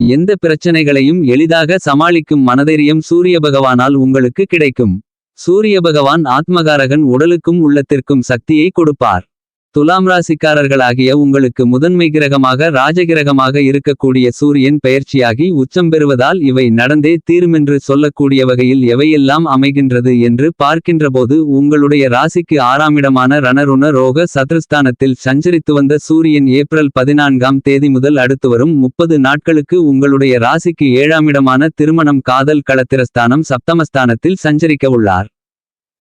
எந்த பிரச்சனைகளையும் எளிதாக சமாளிக்கும் மனதைரியம் சூரிய பகவானால் உங்களுக்கு கிடைக்கும். சூரிய பகவான் ஆத்மகாரகன் உடலுக்கும் உள்ளத்திற்கும் சக்தியை கொடுப்பார். துலாம் ராசிக்காரர்களாகிய உங்களுக்கு முதன்மை கிரகமாக ராஜகிரகமாக இருக்கக்கூடிய சூரியன் பெயர்ச்சியாகி உச்சம் பெறுவதால் இவை நடந்தே தீருமென்று சொல்லக்கூடிய வகையில் எவையெல்லாம் அமைகின்றது என்று பார்க்கின்றபோது உங்களுடைய ராசிக்கு ஆறாமிடமான ரணருண ரோக சத்ருஸ்தானத்தில் சஞ்சரித்து வந்த சூரியன் ஏப்ரல் பதினான்காம் தேதி முதல் அடுத்து வரும் முப்பது நாட்களுக்கு உங்களுடைய ராசிக்கு ஏழாமிடமான திருமணம் காதல் களத்திரஸ்தானம் சப்தமஸ்தானத்தில் சஞ்சரிக்க உள்ளார்.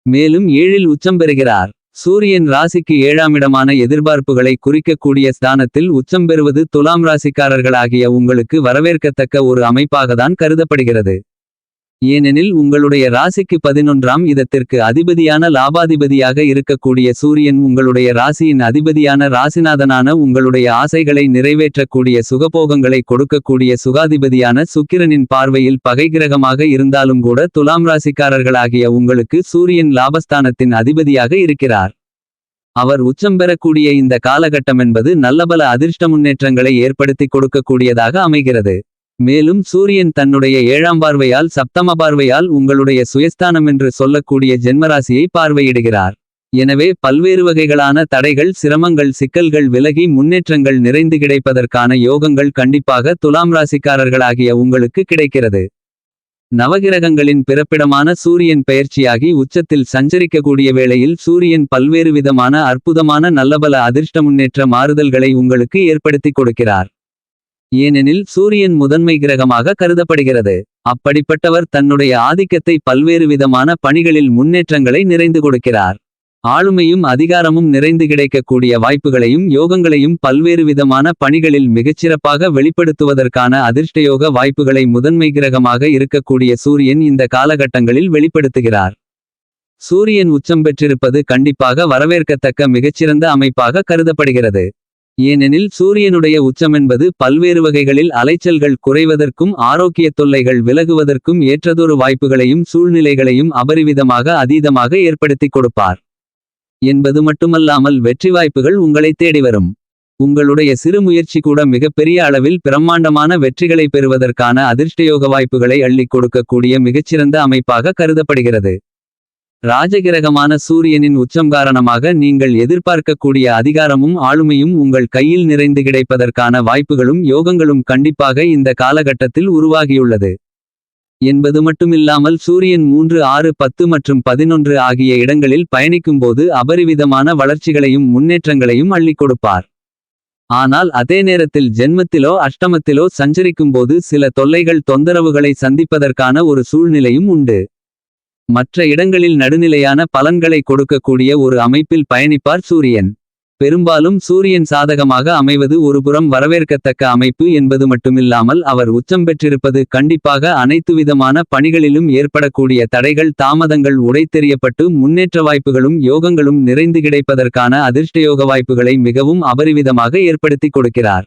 மேலும் ஏழில் உச்சம் பெறுகிறார். சூரியன் ராசிக்கு ஏழாமிடமான எதிர்பார்ப்புகளை குறிக்கக்கூடிய ஸ்தானத்தில் உச்சம் பெறுவது துலாம் ராசிக்காரர்களாகிய உங்களுக்கு வரவேற்கத்தக்க ஒரு அமைப்பாகத்தான் கருதப்படுகிறது. ஏனெனில் உங்களுடைய ராசிக்கு பதினொன்றாம் இதத்திற்கு அதிபதியான லாபாதிபதியாக இருக்கக்கூடிய சூரியன் உங்களுடைய ராசியின் அதிபதியான ராசிநாதனான உங்களுடைய ஆசைகளை நிறைவேற்றக்கூடிய சுகபோகங்களை கொடுக்கக்கூடிய சுகாதிபதியான சுக்கிரனின் பார்வையில் பகைகிரகமாக இருந்தாலும் கூட துலாம் ராசிக்காரர்களாகிய உங்களுக்கு சூரியன் லாபஸ்தானத்தின் அதிபதியாக இருக்கிறார். அவர் உச்சம் பெறக்கூடிய இந்த காலகட்டமென்பது நல்லபல அதிர்ஷ்ட முன்னேற்றங்களை ஏற்படுத்திக் கொடுக்கக்கூடியதாக அமைகிறது. மேலும் சூரியன் தன்னுடைய ஏழாம் பார்வையால் சப்தம பார்வையால் உங்களுடைய சுயஸ்தானம் என்று சொல்லக்கூடிய ஜென்மராசியை பார்வையிடுகிறார். எனவே பல்வேறு வகைகளான தடைகள் சிரமங்கள் சிக்கல்கள் விலகி முன்னேற்றங்கள் நிறைந்து கிடைப்பதற்கான யோகங்கள் கண்டிப்பாக துலாம் ராசிக்காரர்களாகிய உங்களுக்கு கிடைக்கிறது. நவகிரகங்களின் பிறப்பிடமான சூரியன் பெயர்ச்சியாகி உச்சத்தில் சஞ்சரிக்கக்கூடிய வேளையில் சூரியன் பல்வேறு விதமான அற்புதமான நல்லபல அதிர்ஷ்ட முன்னேற்ற மாறுதல்களை உங்களுக்கு ஏற்படுத்திக் கொடுக்கிறார். ஏனெனில் சூரியன் முதன்மை கிரகமாக கருதப்படுகிறது. அப்படிப்பட்டவர் தன்னுடைய ஆதிக்கத்தை பல்வேறு விதமான பணிகளில் முன்னேற்றங்களை நிறைந்து கொடுக்கிறார். ஆளுமையும் அதிகாரமும் நிறைந்து கிடைக்கக்கூடிய வாய்ப்புகளையும் யோகங்களையும் பல்வேறு விதமான பணிகளில் மிகச்சிறப்பாக வெளிப்படுத்துவதற்கான அதிர்ஷ்டயோக வாய்ப்புகளை முதன்மை கிரகமாக இருக்கக்கூடிய சூரியன் இந்த காலகட்டங்களில் வெளிப்படுத்துகிறார். சூரியன் உச்சம் பெற்றிருப்பது கண்டிப்பாக வரவேற்கத்தக்க மிகச்சிறந்த அமைப்பாக கருதப்படுகிறது. ஏனெனில் சூரியனுடைய உச்சமென்பது பல்வேறு வகைகளில் அலைச்சல்கள் குறைவதற்கும் ஆரோக்கிய தொல்லைகள் விலகுவதற்கும் ஏற்றதொரு வாய்ப்புகளையும் சூழ்நிலைகளையும் அபரிவிதமாக அதீதமாக ஏற்படுத்திக் கொடுப்பார். என்பது மட்டுமல்லாமல் வெற்றி வாய்ப்புகள் உங்களை தேடி வரும். உங்களுடைய சிறு முயற்சி கூட மிகப்பெரிய அளவில் பிரம்மாண்டமான வெற்றிகளை பெறுவதற்கான அதிர்ஷ்டயோக வாய்ப்புகளை அள்ளிக் கொடுக்கக்கூடிய மிகச்சிறந்த அமைப்பாக கருதப்படுகிறது. ராஜகிரகமான சூரியனின் உச்சம் காரணமாக நீங்கள் எதிர்பார்க்கக்கூடிய அதிகாரமும் ஆளுமையும் உங்கள் கையில் நிறைந்து கிடைப்பதற்கான வாய்ப்புகளும் யோகங்களும் கண்டிப்பாக இந்த காலகட்டத்தில் உருவாகியுள்ளது. என்பது மட்டுமில்லாமல் சூரியன் மூன்று ஆறு பத்து மற்றும் பதினொன்று ஆகிய இடங்களில் பயணிக்கும்போது அபரிவிதமான வளர்ச்சிகளையும் முன்னேற்றங்களையும் அள்ளிக் கொடுப்பார். ஆனால் அதே நேரத்தில் ஜென்மத்திலோ அஷ்டமத்திலோ சஞ்சரிக்கும்போது சில தொல்லைகள் தொந்தரவுகளை சந்திப்பதற்கான ஒரு சூழ்நிலையும் உண்டு. மற்ற இடங்களில் நடுநிலையான பலன்களை கொடுக்கக்கூடிய ஒரு அமைப்பில் பயணிப்பார் சூரியன். பெரும்பாலும் சூரியன் சாதகமாக அமைவது ஒருபுறம் வரவேற்கத்தக்க அமைப்பு என்பது மட்டுமில்லாமல் அவர் உச்சம் பெற்றிருப்பது கண்டிப்பாக அனைத்து விதமான பணிகளிலும் ஏற்படக்கூடிய தடைகள் தாமதங்கள் உடைத்தெறியப்பட்டு முன்னேற்ற வாய்ப்புகளும் யோகங்களும் நிறைந்து கிடைப்பதற்கான அதிர்ஷ்டயோக வாய்ப்புகளை மிகவும் அபரிவிதமாக ஏற்படுத்திக் கொடுக்கிறார்.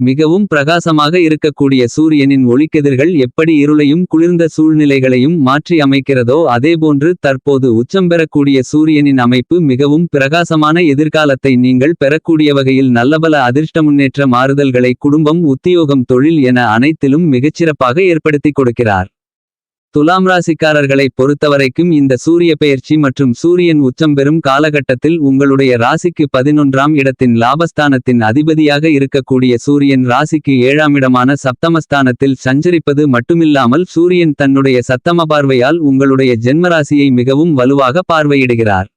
மிகவும் பிரகாசமாக இருக்கக்கூடிய சூரியனின் ஒளிக்கதிர்கள் எப்படி இருளையும் குளிர்ந்த சூழ்நிலைகளையும் மாற்றி அமைக்கிறதோ அதேபோன்று தற்போது உச்சம் பெறக்கூடிய சூரியனின் அமைப்பு மிகவும் பிரகாசமான எதிர்காலத்தை நீங்கள் பெறக்கூடிய வகையில் நல்லபல அதிர்ஷ்ட முன்னேற்ற மாறுதல்களை குடும்பம் உத்தியோகம் தொழில் என அனைத்திலும் மிகச்சிறப்பாக ஏற்படுத்தி கொடுக்கிறார். துலாம் ராசிக்காரர்களை பொறுத்தவரைக்கும் இந்த சூரிய பெயர்ச்சி மற்றும் சூரியன் உச்சம் பெறும் காலகட்டத்தில் உங்களுடைய ராசிக்கு பதினொன்றாம் இடத்தின் லாபஸ்தானத்தின் அதிபதியாக இருக்கக்கூடிய சூரியன் ராசிக்கு ஏழாம் இடமான சப்தமஸ்தானத்தில் சஞ்சரிப்பது மட்டுமில்லாமல் சூரியன் தன்னுடைய சத்தம பார்வையால் உங்களுடைய ஜென்மராசியை மிகவும் வலுவாக பார்வையிடுகிறார்.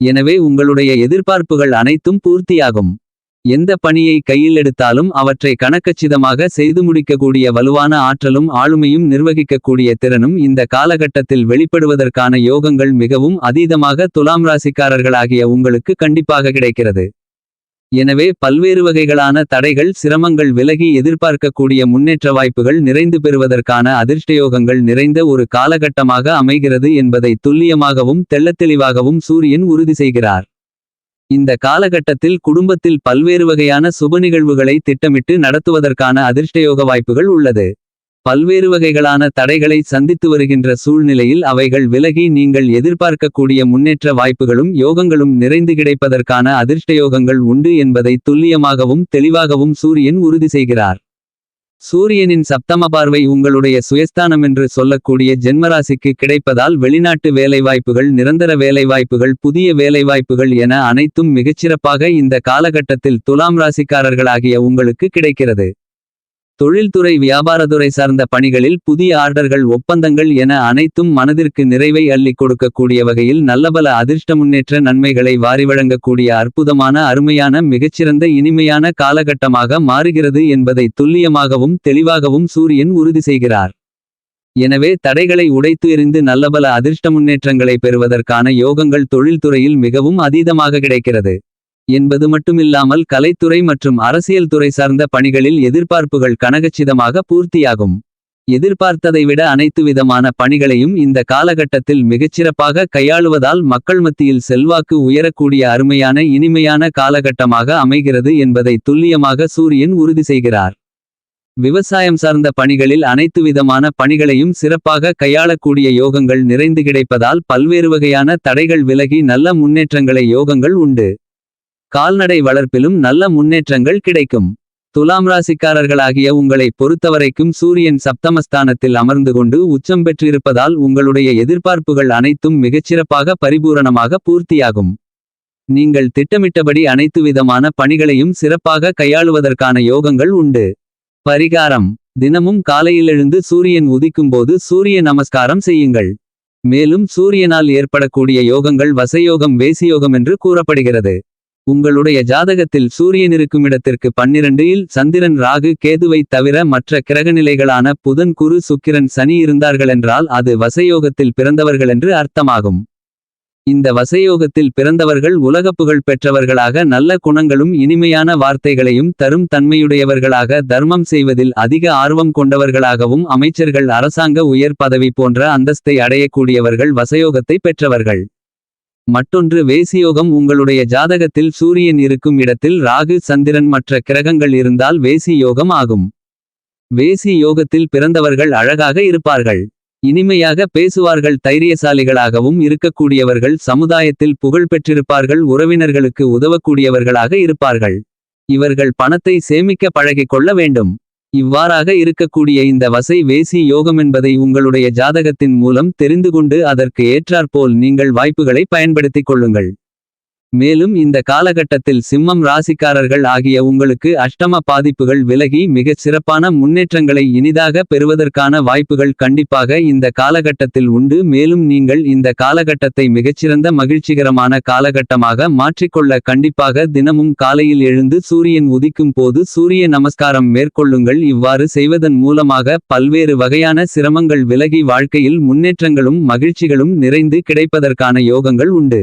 எனவே உங்களுடைய எதிர்பார்ப்புகள் அனைத்தும் பூர்த்தியாகும். எந்த பணியை கையில் எடுத்தாலும் அவற்றை கணக்கச்சிதமாக செய்து முடிக்கக்கூடிய வலுவான ஆற்றலும் ஆளுமையும் நிர்வகிக்கக்கூடிய திறனும் இந்த காலகட்டத்தில் வெளிப்படுவதற்கான யோகங்கள் மிகவும் அதீதமாக துலாம் ராசிக்காரர்களாகிய உங்களுக்கு கண்டிப்பாக கிடைக்கிறது. எனவே பல்வேறு வகைகளான தடைகள் சிரமங்கள் விலகி எதிர்பார்க்கக்கூடிய முன்னேற்ற வாய்ப்புகள் நிறைந்து பெறுவதற்கான அதிர்ஷ்டயோகங்கள் நிறைந்த ஒரு காலகட்டமாக அமைகிறது என்பதை துல்லியமாகவும் தெள்ளத்தெளிவாகவும் சூரியன் உறுதி செய்கிறார். இந்த காலகட்டத்தில் குடும்பத்தில் பல்வேறு வகையான சுப நிகழ்வுகளை திட்டமிட்டு நடத்துவதற்கான அதிர்ஷ்டயோக வாய்ப்புகள் உள்ளது. பல்வேறு வகைகளான தடைகளை சந்தித்து வருகின்ற சூழ்நிலையில் அவைகள் விலகி நீங்கள் எதிர்பார்க்கக்கூடிய முன்னேற்ற வாய்ப்புகளும் யோகங்களும் நிறைந்து கிடைப்பதற்கான அதிர்ஷ்டயோகங்கள் உண்டு என்பதை துல்லியமாகவும் தெளிவாகவும் சூரியன் உறுதி செய்கிறார். சூரியனின் சப்தம பார்வை உங்களுடைய சுயஸ்தானம் என்று சொல்லக்கூடிய ஜென்மராசிக்கு கிடைப்பதால் வெளிநாட்டு வேலைவாய்ப்புகள் நிரந்தர வேலைவாய்ப்புகள் புதிய வேலைவாய்ப்புகள் என அனைத்தும் மிகச்சிறப்பாக இந்த காலகட்டத்தில் துலாம் ராசிக்காரர்களாகிய உங்களுக்கு கிடைக்கிறது. தொழில்துறை வியாபாரத்துறை சார்ந்த பணிகளில் புதிய ஆர்டர்கள் ஒப்பந்தங்கள் என அனைத்தும் மனதிற்கு நிறைவை அள்ளிக் கொடுக்கக்கூடிய வகையில் நல்லபல அதிர்ஷ்ட முன்னேற்ற நன்மைகளை வாரி வழங்கக்கூடிய அற்புதமான அருமையான மிகச்சிறந்த இனிமையான காலகட்டமாக மாறுகிறது என்பதை துல்லியமாகவும் தெளிவாகவும் சூரியன் உறுதி செய்கிறார். எனவே தடைகளை உடைத்து எறிந்து நல்லபல அதிர்ஷ்ட முன்னேற்றங்களை பெறுவதற்கான யோகங்கள் தொழில்துறையில் மிகவும் அதீதமாக கிடைக்கிறது. என்பது மட்டுமில்லாமல் கலைத்துறை மற்றும் அரசியல் துறை சார்ந்த பணிகளில் எதிர்பார்ப்புகள் கனகச்சிதமாக பூர்த்தியாகும். எதிர்பார்த்ததை விட அனைத்து விதமான பணிகளையும் இந்த காலகட்டத்தில் மிகச்சிறப்பாக கையாளுவதால் மக்கள் மத்தியில் செல்வாக்கு உயரக்கூடிய அருமையான இனிமையான காலகட்டமாக அமைகிறது என்பதை துல்லியமாக சூரியன் உறுதி செய்கிறார். விவசாயம் சார்ந்த பணிகளில் அனைத்து விதமான பணிகளையும் சிறப்பாக கையாளக்கூடிய யோகங்கள் நிறைந்து கிடைப்பதால் பல்வேறு வகையான தடைகள் விலகி நல்ல முன்னேற்றங்களை யோகங்கள் உண்டு. கால்நடை வளர்ப்பிலும் நல்ல முன்னேற்றங்கள் கிடைக்கும். துலாம் ராசிக்காரர்களாகிய உங்களை பொறுத்தவரைக்கும் சூரியன் சப்தமஸ்தானத்தில் அமர்ந்து கொண்டு உச்சம் பெற்றிருப்பதால் உங்களுடைய எதிர்பார்ப்புகள் அனைத்தும் மிகச்சிறப்பாக பரிபூரணமாக பூர்த்தியாகும். நீங்கள் திட்டமிட்டபடி அனைத்து விதமான பணிகளையும் சிறப்பாக கையாளுவதற்கான யோகங்கள் உண்டு. பரிகாரம். தினமும் காலையிலெழுந்து சூரியன் உதிக்கும்போது சூரிய நமஸ்காரம் செய்யுங்கள். மேலும் சூரியனால் ஏற்படக்கூடிய யோகங்கள் வசயோகம் வேசியோகம் என்று கூறப்படுகிறது. உங்களுடைய ஜாதகத்தில் சூரியன் இருக்கும் இடத்திற்கு பன்னிரண்டு இல் சந்திரன் ராகு கேதுவை தவிர மற்ற கிரகநிலைகளான புதன் குரு சுக்கிரன் சனி இருந்தார்களென்றால் அது வசயோகத்தில் பிறந்தவர்களென்று அர்த்தமாகும். இந்த வசயோகத்தில் பிறந்தவர்கள் உலகப்புகழ் பெற்றவர்களாக நல்ல குணங்களும் இனிமையான வார்த்தைகளையும் தரும் தன்மையுடையவர்களாக தர்மம் செய்வதில் அதிக ஆர்வம் கொண்டவர்களாகவும் அமைச்சர்கள் அரசாங்க உயர் பதவி போன்ற அந்தஸ்தை அடையக்கூடியவர்கள் வசயோகத்தை பெற்றவர்கள். மற்றொன்று வேசியோகம். உங்களுடைய ஜாதகத்தில் சூரியன் இருக்கும் இடத்தில் ராகு சந்திரன் மற்ற கிரகங்கள் இருந்தால் வேசி யோகம் ஆகும். வேசி யோகத்தில் பிறந்தவர்கள் அழகாக இருப்பார்கள். இனிமையாக பேசுவார்கள். தைரியசாலிகளாகவும் இருக்கக்கூடியவர்கள் சமுதாயத்தில் புகழ் பெற்றிருப்பார்கள். உறவினர்களுக்கு உதவக்கூடியவர்களாக இருப்பார்கள். இவர்கள் பணத்தை சேமிக்க பழகிக் கொள்ள வேண்டும். இவ்வாறாக இருக்கக்கூடிய இந்த வசை வேசி யோகமென்பதை உங்களுடைய ஜாதகத்தின் மூலம் தெரிந்து கொண்டு அதற்கு ஏற்றாற்போல் நீங்கள் வாய்ப்புகளை பயன்படுத்திக் கொள்ளுங்கள். மேலும் இந்த காலகட்டத்தில் சிம்மம் ராசிக்காரர்கள் ஆகிய உங்களுக்கு அஷ்டம பாதிப்புகள் விலகி மிகச் சிறப்பான முன்னேற்றங்களை இனிதாக பெறுவதற்கான வாய்ப்புகள் கண்டிப்பாக இந்த காலகட்டத்தில் உண்டு. மேலும் நீங்கள் இந்த காலகட்டத்தை மிகச்சிறந்த மகிழ்ச்சிகரமான காலகட்டமாக மாற்றிக்கொள்ள கண்டிப்பாக தினமும் காலையில் எழுந்து சூரியன் உதிக்கும் போது சூரிய நமஸ்காரம் மேற்கொள்ளுங்கள். இவ்வாறு செய்வதன் மூலமாக பல்வேறு வகையான சிரமங்கள் விலகி வாழ்க்கையில் முன்னேற்றங்களும் மகிழ்ச்சிகளும் நிறைந்து கிடைப்பதற்கான யோகங்கள் உண்டு.